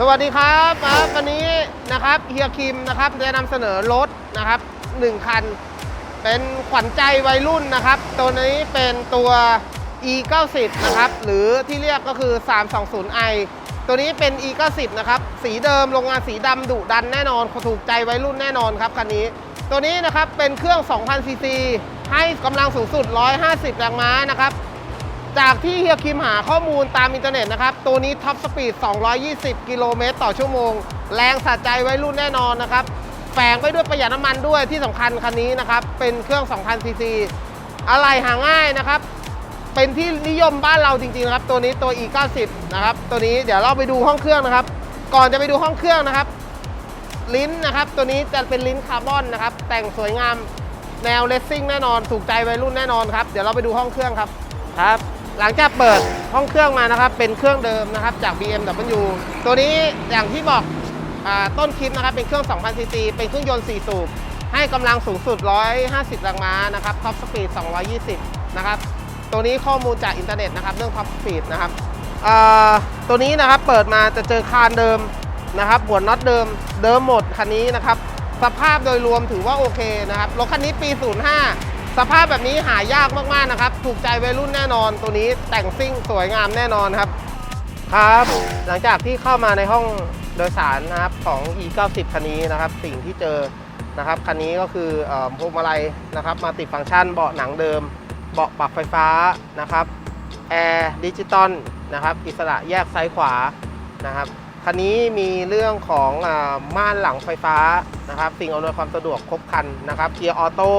สวัสดีครับครับวันนี้นะครับเฮียคิมนะครับจะนำเสนอรถนะครับหนึ่งคัน เป็นขวัญใจวัยรุ่นนะครับ ตัวนี้เป็นตัว e 9 0นะครับ หรือที่เรียกก็คือ 320i ตัวนี้เป็น e 9 0นะครับ สีเดิมโรงงานสีดำดุดันแน่นอนถูกใจวัยรุ่นแน่นอนครับคันนี้ ตัวนี้นะครับเป็นเครื่อง 2,000ซีซีให้กำลังสูงสุด 150 แรงม้านะครับ จากที่เฮียคิมหาข้อมูลตามอินเทอร์เน็ตนะครับ ตัวนี้ท็อปสปีด 220 กิโลเมตรต่อชั่วโมง แรงสะใจไว้รุ่นแน่นอนนะครับ แฝงไปด้วยประหยัดน้ำมันด้วยที่สำคัญคันนี้นะครับ เป็นเครื่อง 2,000 ซีซี อะไรหาง่ายนะครับ เป็นที่นิยมบ้านเราจริงๆนะครับ ตัวนี้ตัว e 9 0 นะครับ ตัวนี้เดี๋ยวเราไปดูห้องเครื่องนะครับ ก่อนจะไปดูห้องเครื่องนะครับ ลิ้นนะครับ ตัวนี้จะเป็นลิ้นคาร์บอนนะครับ แต่งสวยงามแนวเลสซิ่งแน่นอน ถูกใจวัยรุ่นแน่นอนครับ เดี๋ยวเราไปดูห้องเครื่องครับครับ หลังจากเปิดห้องเครื่องมานะครับ เป็นเครื่องเดิมนะครับจาก BMW ตัวนี้อย่างที่บอกอต้นคลิปนะครับเป็นเครื่อง 2,000 ซีซีเป็นเครื่องยนต์ 4 สูบ ให้กำลังสูงสุด 150 แรงม้านะครับท็อปสปีด 220 นะครับ ตัวนี้ข้อมูลจากอินเทอร์เน็ตนะครับเรื่องท็อปสปีดนะครับตัวนี้นะครับเปิดมาจะเจอคานเดิมนะครับหัวน็อตเดิมเดิมหมดคันนี้นะครับ สภาพโดยรวมถือว่าโอเคนะครับรถคันนี้ปี 05 สภาพแบบนี้หายากมากๆนะครับ ถูกใจวัยรุ่นแน่นอนตัวนี้แต่งซิ่งสวยงามแน่นอนครับ ครับ หลังจากที่เข้ามาในห้องโดยสารนะครับของ e 9 0 คันนี้นะครับ สิ่งที่เจอนะครับคันนี้ก็คือเอ่อพวงมาลัยนะครับมาติดฟังก์ชันเบาะหนังเดิม เบาะปรับไฟฟ้านะครับแอร์ดิจิตอลนะครับอิสระแยกซ้ายขวานะครับคันนี้มีเรื่องของอม่านหลังไฟฟ้านะครับสิ่งอำนวยความสะดวกครบครันนะครับเกียร์ออโต้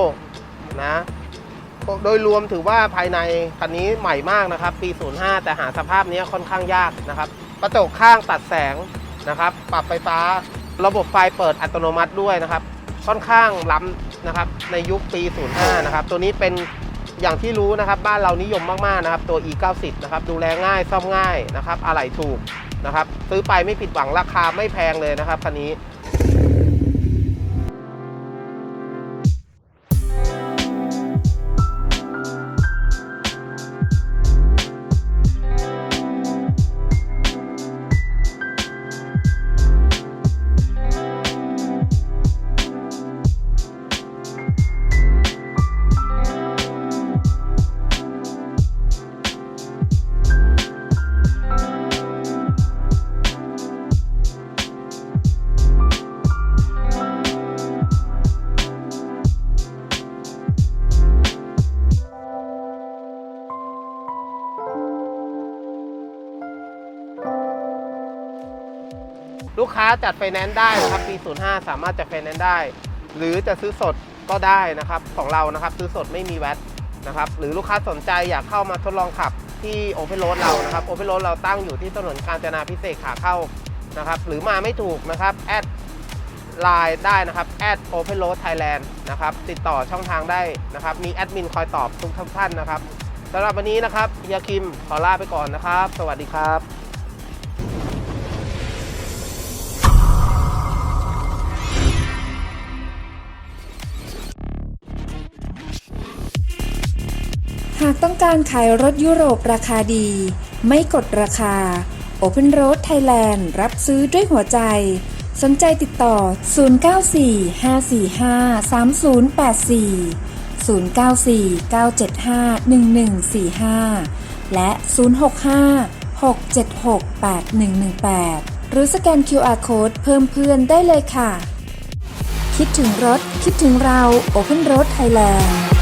นะโดยรวมถือว่าภายในคันนี้ใหม่มากนะครับ ปี 05 แต่หาสภาพนี้ค่อนข้างยากนะครับกระจกข้างตัดแสงนะครับ ปรับไฟฟ้าระบบไฟเปิดอัตโนมัติด้วยนะครับ ค่อนข้างล้ำนะครับ ในยุคปี 05 นะครับ ตัวนี้เป็นอย่างที่รู้นะครับ บ้านเรานิยมมากๆนะครับ ตัว e 9 0นะครับ ดูแลง่ายซ่อมง่ายนะครับอะไหล่ถูกนะครับ ซื้อไปไม่ผิดหวังราคาไม่แพงเลยนะครับคันนี้ ลูกค้าจัดไฟแนนซ์ได้นะครับปี 05 สามารถจัดไฟแนนซ์ได้ หรือจะซื้อสดก็ได้นะครับของเรานะครับซื้อสดไม่มีแวตนะครับหรือลูกค้าสนใจอยากเข้ามาทดลองขับที่โอเพนโรดเรานะครับโอเพนโรดเราตั้งอยู่ที่ถนนกาญจนาพิเศษขาเข้านะครับหรือมาไม่ถูกนะครับแอดไลน์ได้นะครับแอดโอเพนโรดไทยแลนด์นะครับติดต่อช่องทางได้นะครับมีแอดมินคอยตอบทุกท่านนะครับสำหรับวันนี้นะครับเฮียคิมขอลาไปก่อนนะครับ สวัสดีครับ หากต้องการขายรถยุโรปราคาดี ไม่กดราคา Open Road Thailand รับซื้อด้วยหัวใจ สนใจติดต่อ 094-545-3084 094-975-1145 และ 065-676-8118 หรือสแกน QR Code เพิ่มเพื่อนได้เลยค่ะ คิดถึงรถ คิดถึงเรา Open Road Thailand